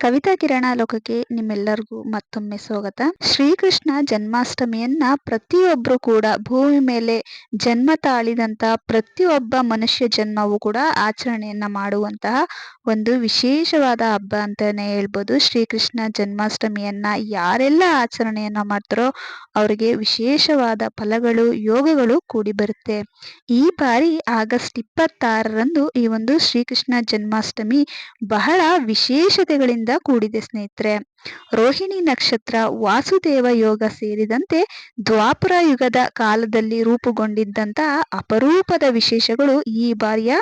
ಕವಿತಾ ಕಿರಣ ಲೋಕಕ್ಕೆ ನಿಮ್ಮೆಲ್ಲರಿಗೂ ಮತ್ತೊಮ್ಮೆ ಸ್ವಾಗತ. ಶ್ರೀಕೃಷ್ಣ ಜನ್ಮಾಷ್ಟಮಿಯನ್ನ ಪ್ರತಿಯೊಬ್ಬರು ಕೂಡ ಭೂಮಿ ಮೇಲೆ ಜನ್ಮ ತಾಳಿದಂತ ಪ್ರತಿಯೊಬ್ಬ ಮನುಷ್ಯ ಜನ್ಮವು ಕೂಡ ಆಚರಣೆಯನ್ನ ಮಾಡುವಂತಹ ಒಂದು ವಿಶೇಷವಾದ ಹಬ್ಬ ಅಂತಾನೆ ಹೇಳ್ಬೋದು. ಶ್ರೀಕೃಷ್ಣ ಜನ್ಮಾಷ್ಟಮಿಯನ್ನ ಯಾರೆಲ್ಲ ಆಚರಣೆಯನ್ನ ಮಾಡ್ತಾರೋ ಅವರಿಗೆ ವಿಶೇಷವಾದ ಫಲಗಳು, ಯೋಗಗಳು ಕೂಡಿ ಬರುತ್ತೆ. ಈ ಬಾರಿ ಆಗಸ್ಟ್ ಇಪ್ಪತ್ತಾರರಂದು ಈ ಒಂದು ಶ್ರೀಕೃಷ್ಣ ಜನ್ಮಾಷ್ಟಮಿ ಬಹಳ ವಿಶೇಷತೆಗಳಿಂದ ಕೂಡಿದೆ ಸ್ನೇಹಿತರೆ. ರೋಹಿಣಿ ನಕ್ಷತ್ರ ವಾಸುದೇವ ಯೋಗ ಸೇರಿದಂತೆ ದ್ವಾಪರ ಯುಗದ ಕಾಲದಲ್ಲಿ ರೂಪುಗೊಂಡಿದ್ದಂತಹ ಅಪರೂಪದ ವಿಶೇಷಗಳು ಈ ಬಾರಿಯ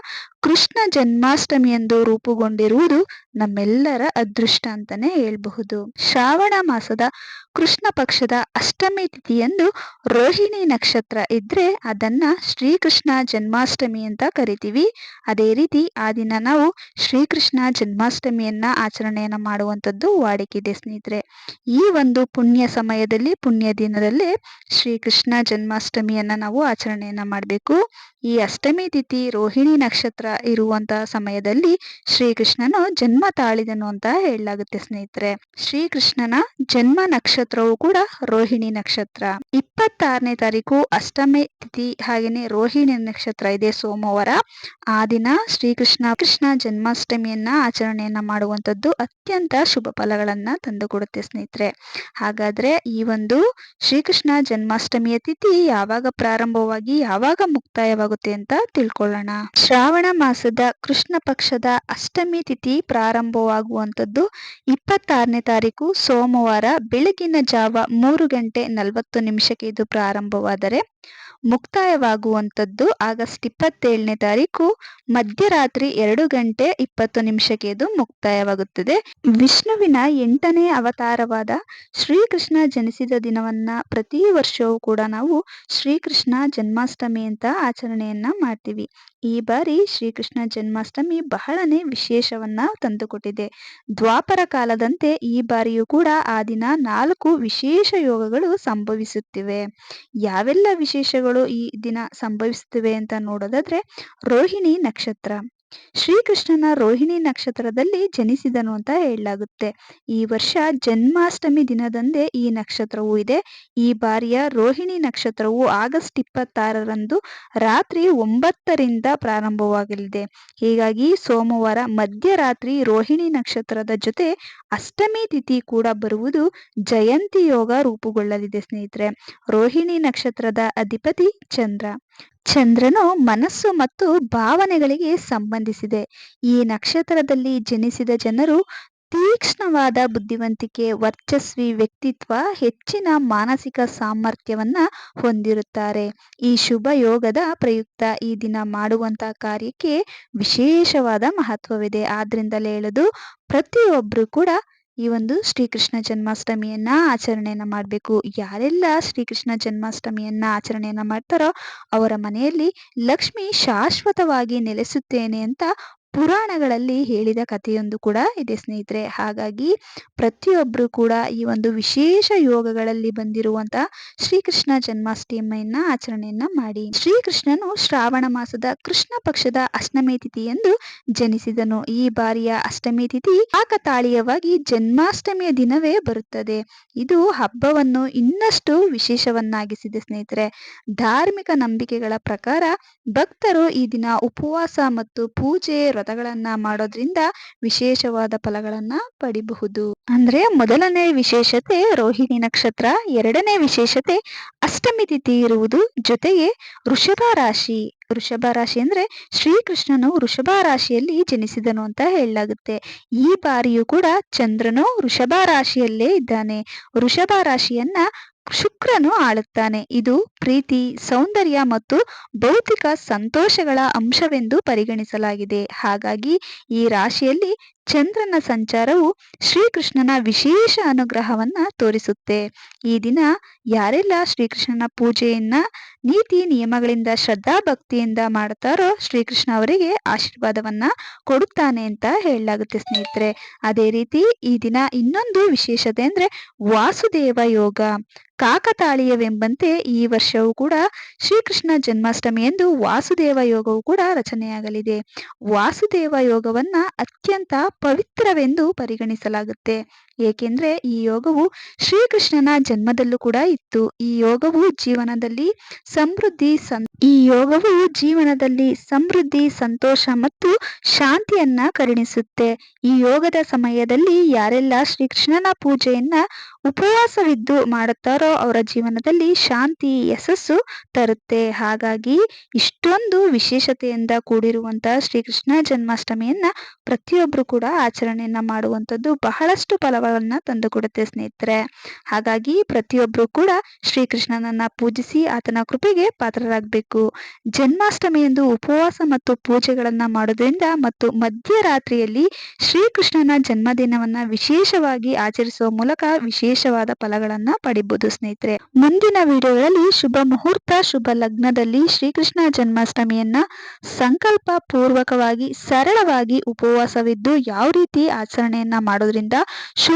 ಕೃಷ್ಣ ಜನ್ಮಾಷ್ಟಮಿಯಂದು ರೂಪುಗೊಂಡಿರುವುದು ನಮ್ಮೆಲ್ಲರ ಅದೃಷ್ಟ ಅಂತಾನೆ ಹೇಳಬಹುದು. ಶ್ರಾವಣ ಮಾಸದ ಕೃಷ್ಣ ಪಕ್ಷದ ಅಷ್ಟಮಿ ತಿಥಿಯಂದು ರೋಹಿಣಿ ನಕ್ಷತ್ರ ಇದ್ರೆ ಅದನ್ನ ಶ್ರೀಕೃಷ್ಣ ಜನ್ಮಾಷ್ಟಮಿ ಅಂತ ಕರಿತೀವಿ. ಅದೇ ರೀತಿ ಆ ದಿನ ನಾವು ಶ್ರೀಕೃಷ್ಣ ಜನ್ಮಾಷ್ಟಮಿಯನ್ನ ಆಚರಣೆಯನ್ನ ಮಾಡುವಂಥದ್ದು ವಾಡಿಕೆ ಸ್ನೇಹಿತರೆ. ಈ ಒಂದು ಪುಣ್ಯ ಸಮಯದಲ್ಲಿ, ಪುಣ್ಯ ದಿನದಲ್ಲಿ ಶ್ರೀಕೃಷ್ಣ ಜನ್ಮಾಷ್ಟಮಿಯನ್ನ ನಾವು ಆಚರಣೆಯನ್ನ ಮಾಡಬೇಕು. ಈ ಅಷ್ಟಮಿ ತಿಥಿ ರೋಹಿಣಿ ನಕ್ಷತ್ರ ಇರುವಂತಹ ಸಮಯದಲ್ಲಿ ಶ್ರೀಕೃಷ್ಣನು ಜನ್ಮ ತಾಳಿದನು ಅಂತ ಹೇಳಲಾಗುತ್ತೆ ಸ್ನೇಹಿತರೆ. ಶ್ರೀಕೃಷ್ಣನ ಜನ್ಮ ನಕ್ಷತ್ರವು ಕೂಡ ರೋಹಿಣಿ ನಕ್ಷತ್ರ. ಇಪ್ಪತ್ತಾರನೇ ತಾರೀಕು ಅಷ್ಟಮಿ ತಿಥಿ ಹಾಗೇನೆ ರೋಹಿಣಿ ನಕ್ಷತ್ರ ಇದೆ ಸೋಮವಾರ. ಆ ದಿನ ಶ್ರೀಕೃಷ್ಣ ಕೃಷ್ಣ ಜನ್ಮಾಷ್ಟಮಿಯನ್ನ ಆಚರಣೆಯನ್ನ ಮಾಡುವಂತದ್ದು ಅತ್ಯಂತ ಶುಭ ಫಲಗಳನ್ನ ತಂದುಕೊಡುತ್ತೆ ಸ್ನೇಹಿತರೆ. ಹಾಗಾದ್ರೆ ಈ ಒಂದು ಶ್ರೀಕೃಷ್ಣ ಜನ್ಮಾಷ್ಟಮಿಯ ತಿಥಿ ಯಾವಾಗ ಪ್ರಾರಂಭವಾಗಿ ಯಾವಾಗ ಮುಕ್ತಾಯವಾಗುತ್ತೆ ಅಂತ ತಿಳ್ಕೊಳ್ಳೋಣ. ಶ್ರಾವಣ ಮಾಸದ ಕೃಷ್ಣ ಪಕ್ಷದ ಅಷ್ಟಮಿ ತಿಥಿ ಪ್ರಾರಂಭವಾಗುವಂಥದ್ದು ಇಪ್ಪತ್ತಾರನೇ ತಾರೀಕು ಸೋಮವಾರ ಬೆಳಗಿನ ಜಾವ ಮೂರು ಗಂಟೆ ನಲವತ್ತು ನಿಮಿಷಕ್ಕೆ ಇದು ಪ್ರಾರಂಭವಾದರೆ ಮುಕ್ತಾಯವಾಗುವಂಥದ್ದು ಆಗಸ್ಟ್ ಇಪ್ಪತ್ತೇಳನೇ ತಾರೀಕು ಮಧ್ಯರಾತ್ರಿ ಎರಡು ಗಂಟೆ ಇಪ್ಪತ್ತು ನಿಮಿಷಕ್ಕೆ ಇದು ಮುಕ್ತಾಯವಾಗುತ್ತದೆ. ವಿಷ್ಣುವಿನ ಎಂಟನೇ ಅವತಾರವಾದ ಶ್ರೀಕೃಷ್ಣ ಜನಿಸಿದ ದಿನವನ್ನ ಪ್ರತಿ ವರ್ಷವೂ ಕೂಡ ನಾವು ಶ್ರೀಕೃಷ್ಣ ಜನ್ಮಾಷ್ಟಮಿ ಅಂತ ಆಚರಣೆಯನ್ನು ಮಾಡ್ತೀವಿ. ಈ ಬಾರಿ ಶ್ರೀಕೃಷ್ಣ ಜನ್ಮಾಷ್ಟಮಿ ಬಹಳನೇ ವಿಶೇಷವನ್ನ ತಂದುಕೊಟ್ಟಿದೆ. ದ್ವಾಪರ ಕಾಲದಂತೆ ಈ ಬಾರಿಯೂ ಕೂಡ ಆ ದಿನ ನಾಲ್ಕು ವಿಶೇಷ ಯೋಗಗಳು ಸಂಭವಿಸುತ್ತಿವೆ. ಯಾವೆಲ್ಲ ವಿಶೇಷಗಳು ಈ ದಿನ ಸಂಭವಿಸುತ್ತಿವೆ ಅಂತ ನೋಡೋದಾದ್ರೆ, ರೋಹಿಣಿ ನಕ್ಷತ್ರ. ಶ್ರೀಕೃಷ್ಣನ ರೋಹಿಣಿ ನಕ್ಷತ್ರದಲ್ಲಿ ಜನಿಸಿದನು ಅಂತ ಹೇಳಲಾಗುತ್ತೆ. ಈ ವರ್ಷ ಜನ್ಮಾಷ್ಟಮಿ ದಿನದಂದೇ ಈ ನಕ್ಷತ್ರವು ಇದೆ. ಈ ಬಾರಿಯ ರೋಹಿಣಿ ನಕ್ಷತ್ರವು ಆಗಸ್ಟ್ ಇಪ್ಪತ್ತಾರರಂದು ರಾತ್ರಿ ಒಂಬತ್ತರಿಂದ ಪ್ರಾರಂಭವಾಗಲಿದೆ. ಹೀಗಾಗಿ ಸೋಮವಾರ ಮಧ್ಯರಾತ್ರಿ ರೋಹಿಣಿ ನಕ್ಷತ್ರದ ಜೊತೆ ಅಷ್ಟಮಿ ತಿಥಿ ಕೂಡ ಬರುವುದು ಜಯಂತಿ ಯೋಗ ರೂಪುಗೊಳ್ಳಲಿದೆ ಸ್ನೇಹಿತರೆ. ರೋಹಿಣಿ ನಕ್ಷತ್ರದ ಅಧಿಪತಿ ಚಂದ್ರ. ಚಂದ್ರನು ಮನಸ್ಸು ಮತ್ತು ಭಾವನೆಗಳಿಗೆ ಸಂಬಂಧಿಸಿದೆ. ಈ ನಕ್ಷತ್ರದಲ್ಲಿ ಜನಿಸಿದ ಜನರು ತೀಕ್ಷ್ಣವಾದ ಬುದ್ಧಿವಂತಿಕೆ, ವರ್ಚಸ್ವಿ ವ್ಯಕ್ತಿತ್ವ, ಹೆಚ್ಚಿನ ಮಾನಸಿಕ ಸಾಮರ್ಥ್ಯವನ್ನು ಹೊಂದಿರುತ್ತಾರೆ. ಈ ಶುಭ ಯೋಗದ ಪ್ರಯುಕ್ತ ಈ ದಿನ ಮಾಡುವಂತ ಕಾರ್ಯಕ್ಕೆ ವಿಶೇಷವಾದ ಮಹತ್ವವಿದೆ. ಆದ್ದರಿಂದಲೇ ಹೇಳೋದು ಪ್ರತಿಯೊಬ್ರು ಕೂಡ ಈ ಒಂದು ಶ್ರೀಕೃಷ್ಣ ಜನ್ಮಾಷ್ಟಮಿಯನ್ನ ಆಚರಣೆಯನ್ನ ಮಾಡಬೇಕು. ಯಾರೆಲ್ಲ ಶ್ರೀಕೃಷ್ಣ ಜನ್ಮಾಷ್ಟಮಿಯನ್ನ ಆಚರಣೆಯನ್ನ ಮಾಡ್ತಾರೋ ಅವರ ಮನೆಯಲ್ಲಿ ಲಕ್ಷ್ಮಿ ಶಾಶ್ವತವಾಗಿ ನೆಲೆಸುತ್ತೇನೆ ಅಂತ ಪುರಾಣಗಳಲ್ಲಿ ಹೇಳಿದ ಕಥೆಯೊಂದು ಕೂಡ ಇದೆ ಸ್ನೇಹಿತರೆ. ಹಾಗಾಗಿ ಪ್ರತಿಯೊಬ್ಬರು ಕೂಡ ಈ ಒಂದು ವಿಶೇಷ ಯೋಗಗಳಲ್ಲಿ ಬಂದಿರುವಂತಹ ಶ್ರೀಕೃಷ್ಣ ಜನ್ಮಾಷ್ಟಮಿಯನ್ನ ಆಚರಣೆಯನ್ನ ಮಾಡಿ. ಶ್ರೀಕೃಷ್ಣನು ಶ್ರಾವಣ ಮಾಸದ ಕೃಷ್ಣ ಪಕ್ಷದ ಅಷ್ಟಮಿ ತಿಥಿಯಂದು ಜನಿಸಿದನು. ಈ ಬಾರಿಯ ಅಷ್ಟಮಿ ತಿಥಿ ಕಾಕತಾಳೀಯವಾಗಿ ಜನ್ಮಾಷ್ಟಮಿಯ ದಿನವೇ ಬರುತ್ತದೆ. ಇದು ಹಬ್ಬವನ್ನು ಇನ್ನಷ್ಟು ವಿಶೇಷವನ್ನಾಗಿಸಿದೆ ಸ್ನೇಹಿತರೆ. ಧಾರ್ಮಿಕ ನಂಬಿಕೆಗಳ ಪ್ರಕಾರ ಭಕ್ತರು ಈ ದಿನ ಉಪವಾಸ ಮತ್ತು ಪೂಜೆ ವ್ರತಗಳನ್ನ ಮಾಡೋದ್ರಿಂದ ವಿಶೇಷವಾದ ಫಲಗಳನ್ನ ಪಡಿಬಹುದು. ಅಂದ್ರೆ ಮೊದಲನೇ ವಿಶೇಷತೆ ರೋಹಿಣಿ ನಕ್ಷತ್ರ, ಎರಡನೇ ವಿಶೇಷತೆ ಅಷ್ಟಮಿ ತಿಥಿ ಇರುವುದು, ಜೊತೆಗೆ ವೃಷಭ ರಾಶಿ. ವೃಷಭ ರಾಶಿ ಅಂದ್ರೆ ಶ್ರೀಕೃಷ್ಣನು ವೃಷಭ ರಾಶಿಯಲ್ಲಿ ಜನಿಸಿದನು ಅಂತ ಹೇಳಲಾಗುತ್ತೆ. ಈ ಬಾರಿಯೂ ಕೂಡ ಚಂದ್ರನು ವೃಷಭ ರಾಶಿಯಲ್ಲೇ ಇದ್ದಾನೆ. ವೃಷಭ ರಾಶಿಯನ್ನ ಶುಕ್ರನು ಆಳುತ್ತಾನೆ. ಇದು ಪ್ರೀತಿ ಸೌಂದರ್ಯ ಮತ್ತು ಭೌತಿಕ ಸಂತೋಷಗಳ ಅಂಶವೆಂದು ಪರಿಗಣಿಸಲಾಗಿದೆ. ಹಾಗಾಗಿ ಈ ರಾಶಿಯಲ್ಲಿ ಚಂದ್ರನ ಸಂಚಾರವು ಶ್ರೀಕೃಷ್ಣನ ವಿಶೇಷ ಅನುಗ್ರಹವನ್ನ ತೋರಿಸುತ್ತೆ. ಈ ದಿನ ಯಾರೆಲ್ಲ ಶ್ರೀಕೃಷ್ಣನ ಪೂಜೆಯನ್ನ, ನೀತಿ ನಿಯಮಗಳಿಂದ, ಶ್ರದ್ಧಾ ಭಕ್ತಿಯಿಂದ ಮಾಡ್ತಾರೋ ಶ್ರೀಕೃಷ್ಣ ಅವರಿಗೆ ಆಶೀರ್ವಾದವನ್ನ ಕೊಡುತ್ತಾನೆ ಅಂತ ಹೇಳಲಾಗುತ್ತೆ ಸ್ನೇಹಿತರೆ. ಅದೇ ರೀತಿ ಈ ದಿನ ಇನ್ನೊಂದು ವಿಶೇಷತೆ ಅಂದರೆ ವಾಸುದೇವ ಯೋಗ. ಕಾಕತಾಳೀಯವೆಂಬಂತೆ ಈ ವರ್ಷವೂ ಕೂಡ ಶ್ರೀಕೃಷ್ಣ ಜನ್ಮಾಷ್ಟಮಿ ಎಂದು ವಾಸುದೇವ ಯೋಗವು ಕೂಡ ರಚನೆಯಾಗಲಿದೆ. ವಾಸುದೇವ ಯೋಗವನ್ನ ಅತ್ಯಂತ ಪವಿತ್ರವೆಂದು ಪರಿಗಣಿಸಲಾಗುತ್ತೆ. ಏಕೆಂದ್ರೆ ಈ ಯೋಗವು ಶ್ರೀಕೃಷ್ಣನ ಜನ್ಮದಲ್ಲೂ ಕೂಡ ಇತ್ತು. ಈ ಯೋಗವು ಜೀವನದಲ್ಲಿ ಸಮೃದ್ಧಿ ಈ ಯೋಗವು ಜೀವನದಲ್ಲಿ ಸಮೃದ್ಧಿ, ಸಂತೋಷ ಮತ್ತು ಶಾಂತಿಯನ್ನ ಕರುಣಿಸುತ್ತೆ. ಈ ಯೋಗದ ಸಮಯದಲ್ಲಿ ಯಾರೆಲ್ಲ ಶ್ರೀಕೃಷ್ಣನ ಪೂಜೆಯನ್ನ ಉಪವಾಸವಿದ್ದು ಮಾಡುತ್ತಾರೋ ಅವರ ಜೀವನದಲ್ಲಿ ಶಾಂತಿ, ಯಶಸ್ಸು ತರುತ್ತೆ. ಹಾಗಾಗಿ ಇಷ್ಟೊಂದು ವಿಶೇಷತೆಯಿಂದ ಕೂಡಿರುವಂತಹ ಶ್ರೀಕೃಷ್ಣ ಜನ್ಮಾಷ್ಟಮಿಯನ್ನ ಪ್ರತಿಯೊಬ್ಬರು ಕೂಡ ಆಚರಣೆಯನ್ನ ಮಾಡುವಂಥದ್ದು ಬಹಳಷ್ಟು ಫಲವನ್ನ ತಂದುಕೊಡುತ್ತೆ ಸ್ನೇಹಿತರೆ. ಹಾಗಾಗಿ ಪ್ರತಿಯೊಬ್ಬರು ಕೂಡ ಶ್ರೀಕೃಷ್ಣನನ್ನ ಪೂಜಿಸಿ ಆತನ ಕೃಪೆಗೆ ಪಾತ್ರರಾಗಬೇಕು. ಜನ್ಮಾಷ್ಟಮಿಯಂದು ಉಪವಾಸ ಮತ್ತು ಪೂಜೆಗಳನ್ನ ಮಾಡೋದ್ರಿಂದ ಮತ್ತು ಮಧ್ಯರಾತ್ರಿಯಲ್ಲಿ ಶ್ರೀಕೃಷ್ಣನ ಜನ್ಮದಿನವನ್ನ ವಿಶೇಷವಾಗಿ ಆಚರಿಸುವ ಮೂಲಕ ವಿಶೇಷವಾದ ಫಲಗಳನ್ನ ಪಡಿಬಹುದು ಸ್ನೇಹಿತರೆ. ಮುಂದಿನ ವಿಡಿಯೋಗಳಲ್ಲಿ ಶುಭ ಮುಹೂರ್ತ, ಶುಭ ಲಗ್ನದಲ್ಲಿ ಶ್ರೀಕೃಷ್ಣ ಜನ್ಮಾಷ್ಟಮಿಯನ್ನ ಸಂಕಲ್ಪ ಪೂರ್ವಕವಾಗಿ ಸರಳವಾಗಿ ಉಪವಾಸವಿದ್ದು ಯಾವ ರೀತಿ ಆಚರಣೆಯನ್ನ ಮಾಡೋದ್ರಿಂದ ಶುಭ